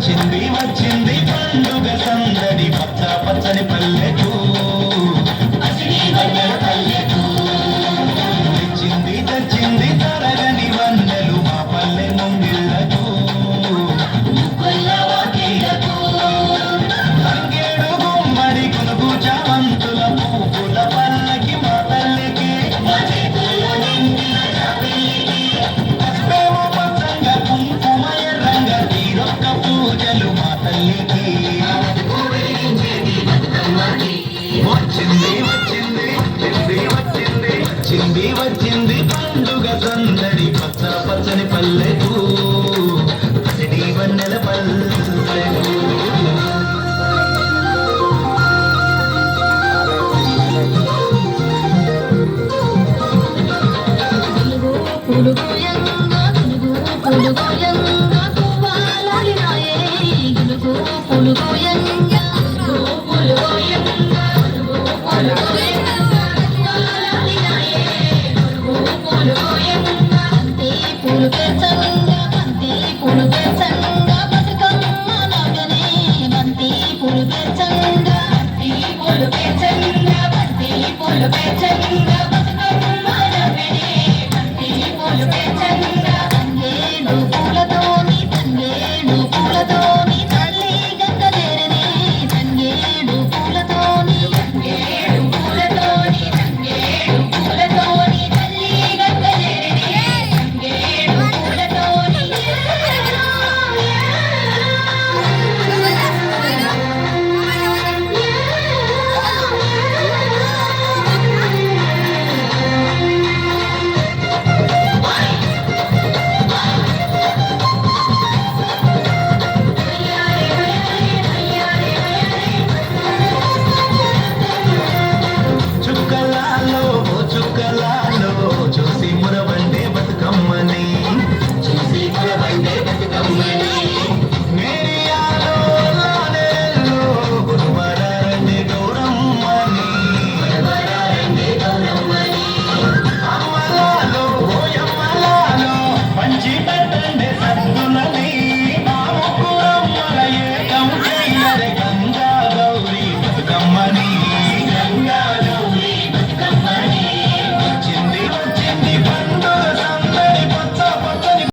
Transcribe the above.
千里万น వచ్చింది వచ్చింది వచ్చింది వచ్చింది. వచ్చింది వచ్చింది పండుగ సందడి పచ్చ పచ్చని పల్లెకు. పచ్చడి వన్నెల పల్లెకు. పులుగు పులుగు పులుగు పూలతో